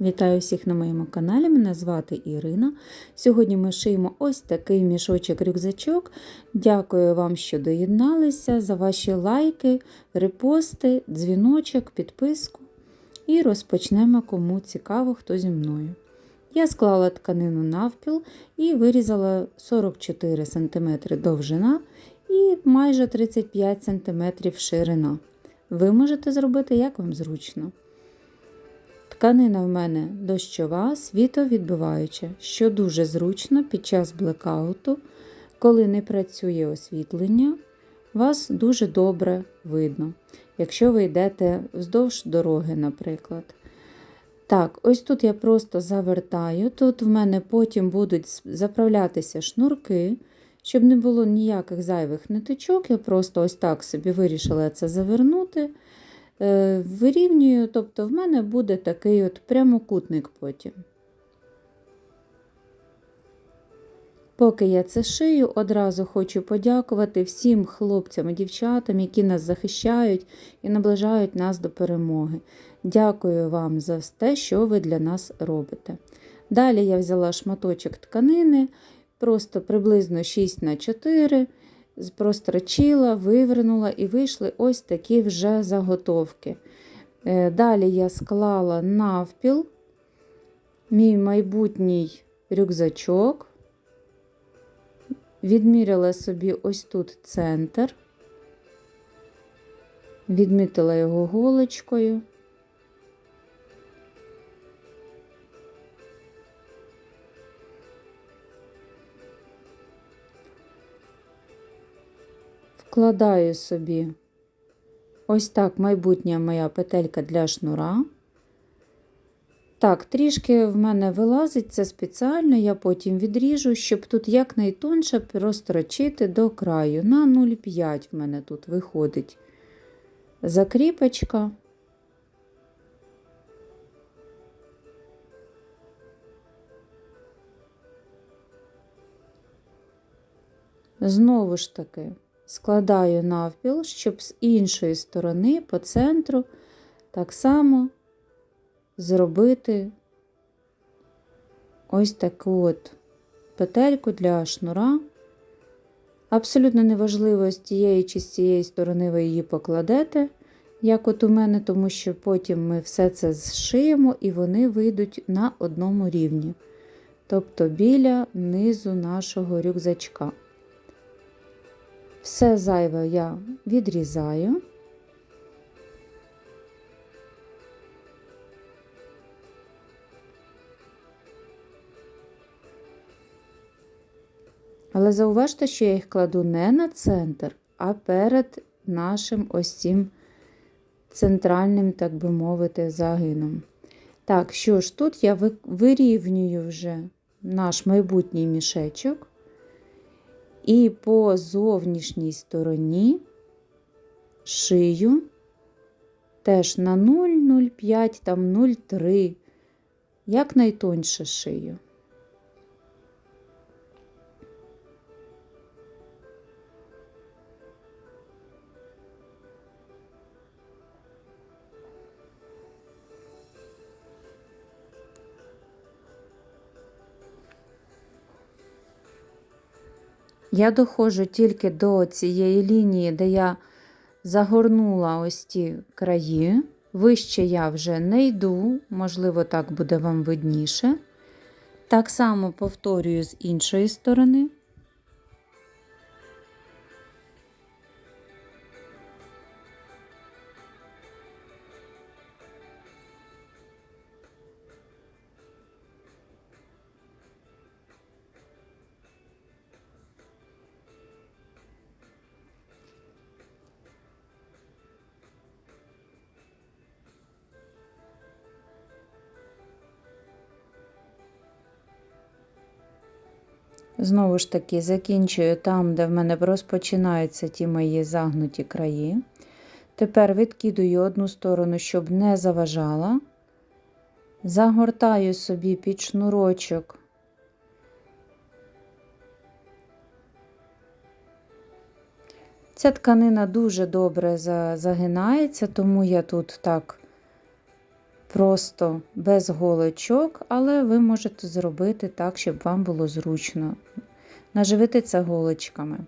Вітаю всіх на моєму каналі. Мене звати Ірина. Сьогодні ми шиємо ось такий мішочок-рюкзачок. Дякую вам, що доєдналися, за ваші лайки, репости, дзвіночок, підписку. І розпочнемо, кому цікаво, хто зі мною. Я склала тканину навпіл і вирізала 44 см довжина і майже 35 см ширина. Ви можете зробити, як вам зручно. Тканина в мене дощова, світовідбиваюча, що дуже зручно під час блекауту, коли не працює освітлення, вас дуже добре видно, якщо ви йдете вздовж дороги, наприклад. Так, ось тут я просто завертаю. Тут в мене потім будуть заправлятися шнурки, щоб не було ніяких зайвих ниточок. Я просто ось так собі вирішила це завернути. Е, Вирівнюю, тобто в мене буде такий от прямокутник потім. Поки я це шию, одразу хочу подякувати всім хлопцям і дівчатам, які нас захищають і наближають нас до перемоги. Дякую вам за те, що ви для нас робите. Далі я взяла шматочок тканини, просто приблизно 6 на 4 прострочила, вивернула і вийшли ось такі вже заготовки. Е, Далі я склала навпіл мій майбутній рюкзачок, відміряла собі ось тут центр, відмітила його голочкою. Вкладаю собі ось так майбутня моя петелька для шнура. Так, трішки в мене вилазить це спеціально, я потім відріжу, щоб тут якнайтонше розтрочити до краю. На 0,5 в мене тут виходить закріпочка. Знову ж таки, складаю навпіл, щоб з іншої сторони по центру так само зробити ось таку от петельку для шнура. Абсолютно неважливо, з тієї чи з цієї сторони ви її покладете, як от у мене, тому що потім ми все це зшиємо і вони вийдуть на одному рівні, тобто біля низу нашого рюкзачка. Все зайве я відрізаю. Але зауважте, що я їх кладу не на центр, а перед нашим ось цим центральним, так би мовити, загином. Так, що ж, тут я вирівнюю вже наш майбутній мішечок. І по зовнішній стороні шию теж на 0,05, там 0,3, як найтоньше шию. Я доходжу тільки до цієї лінії, де я загорнула ось ті краї. Вище я вже не йду, можливо, так буде вам видніше. Так само повторюю з іншої сторони. Знову ж таки, закінчую там, де в мене розпочинаються ті мої загнуті краї. Тепер відкидую одну сторону, щоб не заважала. Загортаю собі під шнурочок. Ця тканина дуже добре загинається, тому я тут так просто без голочок, але ви можете зробити так, щоб вам було зручно. Наживити це голочками.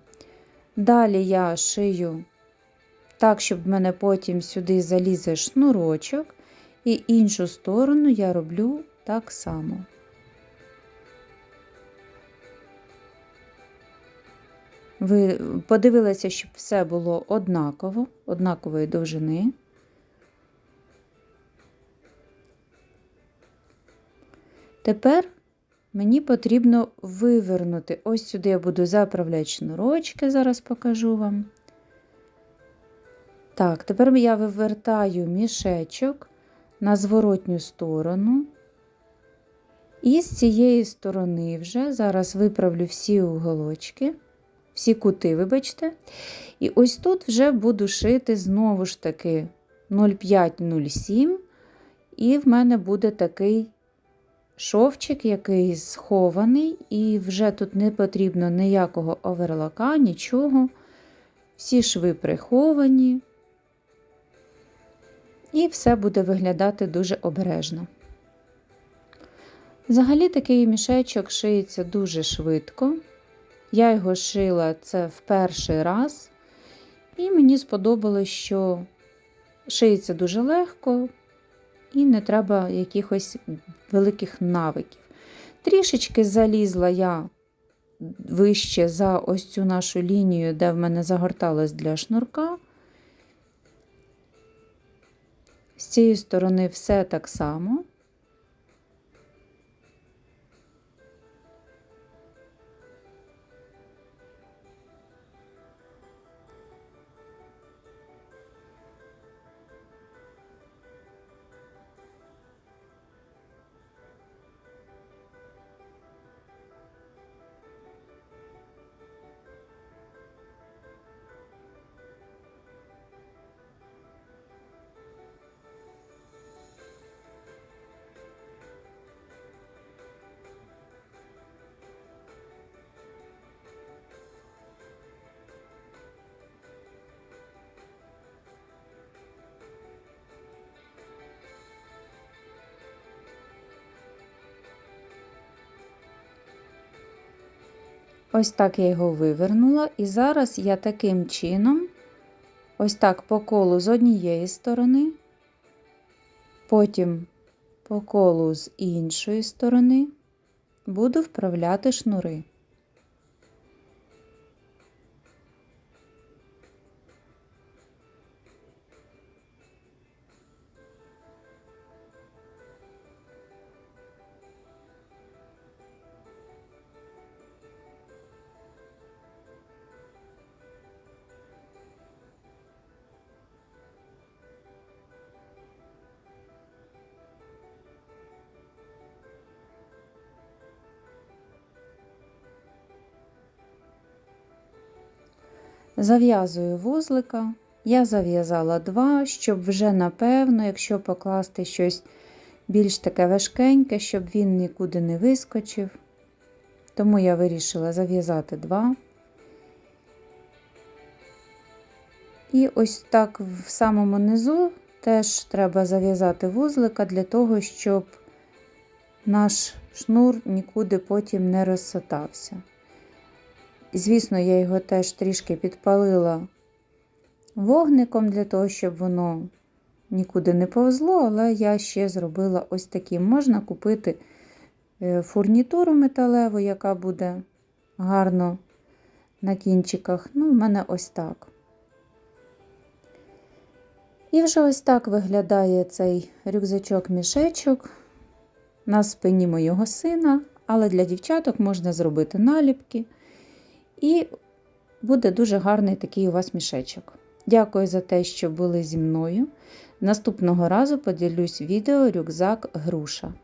Далі я шию так, щоб в мене потім сюди залізе шнурочок, і іншу сторону я роблю так само. Ви подивилися, щоб все було однаково, однакової довжини. Тепер мені потрібно вивернути. Ось сюди я буду заправляти шнурочки, зараз покажу вам. Так, тепер я вивертаю мішечок на зворотню сторону. І з цієї сторони вже зараз виправлю всі уголочки, всі кути, вибачте. І ось тут вже буду шити знову ж таки 0,5-0,7, і в мене буде такий шовчик, який схований, і вже тут не потрібно ніякого оверлака, нічого. Всі шви приховані. І все буде виглядати дуже обережно. Взагалі такий мішечок шиється дуже швидко. Я його шила це в перший раз, і мені сподобалось, що шиється дуже легко і не треба якихось великих навиків. Трішечки залізла я вище за ось цю нашу лінію, де в мене загорталось для шнурка. З цієї сторони все так само. Ось так я його вивернула, і зараз я таким чином, ось так по колу з однієї сторони, потім по колу з іншої сторони буду вправляти шнури. Зав'язую вузлика. Я зав'язала два, щоб вже напевно, якщо покласти щось більш таке важкеньке, щоб він нікуди не вискочив. Тому я вирішила зав'язати два. І ось так в самому низу теж треба зав'язати вузлика для того, щоб наш шнур нікуди потім не розсотався. Звісно, я його теж трішки підпалила вогником для того, щоб воно нікуди не повзло, але я ще зробила ось таким. Можна купити е, фурнітуру металеву, яка буде гарно на кінчиках. Ну, в мене ось так. І вже ось так виглядає цей рюкзачок-мішечок на спині моєго сина, але для дівчаток можна зробити наліпки. І буде дуже гарний такий у вас мішечок. Дякую за те, що були зі мною. Наступного разу поділюсь відео рюкзак груша.